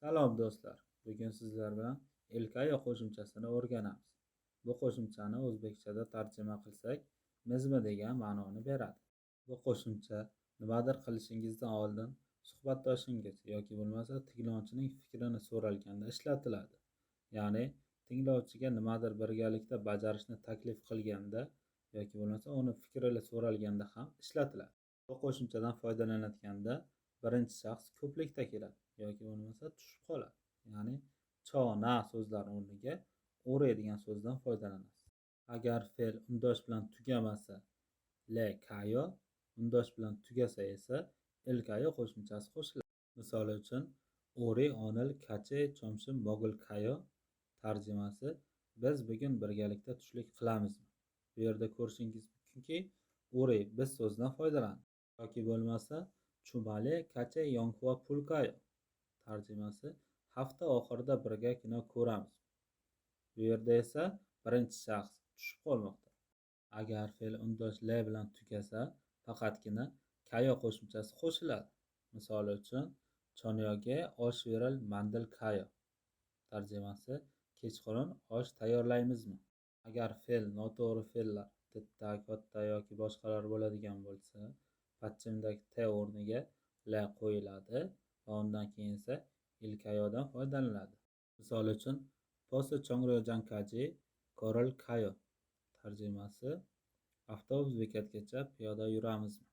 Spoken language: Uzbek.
Salom do'stlar. Bugun sizlar bilan Elkayo qo'shimchasini o'rganamiz. Bu qo'shimchani o'zbekchada tarjima qilsak, mizmi degan ma'noni beradi. Bu qo'shimcha nimadir qilishingizdan oldin suhbatdoshingiz yoki bo'lmasa tinglovchining fikrini so'ralganda ishlatiladi. Ya'ni tinglovchiga nimadir birgalikda bajarishni taklif qilganda yoki bo'lmasa uni fikrini so'ralganda ham ishlatiladi. Bu qo'shimchadan foydalanayotganda birinchi shaxs ko'plikda keladi yoki bo'lmasa tushib qoladi. Ya'ni chona so'zlar so'zlari o'rniga ore degan so'zdan foydalanasiz. Agar fe'l undosh bilan tugamasa le kayo, undosh bilan tugasa esa el kayo qo'shimchasi qo'shiladi. Misol uchun ore onil kache chomshim mogul kayo tarjimasi biz bugun birgalikda tushlik qilamizmi? Bu yerda ko'rishingiz mumkinki, ore biz so'zidan foydalandik yoki bo'lmasa chubali kacha yonkua pulkayo tarjimasi hafta oxirida birga kino ko'ramiz. Bu yerda esa birinchi shaxs tushib qolmoqda. Agar fe'l undosh le bilan tugasa, faqatgina kayo qo'shimchasi qo'shiladi. Misol uchun chonyoga osh beril mandil kayo tarjimasi kechqurun osh tayyorlaymizmi? Agar fe'l noto'g'ri fe'llar titta, katta yoki boshqalar bo'ladigan bo'lsa, patchimdagi t o'rniga l qo'yiladi va undan keyin esa ilkayodan foydalaniladi. Misol uchun Posa Chongryojankaji Korol Kayo tarjimasi avtobus bekatgacha piyoda yuramizmi?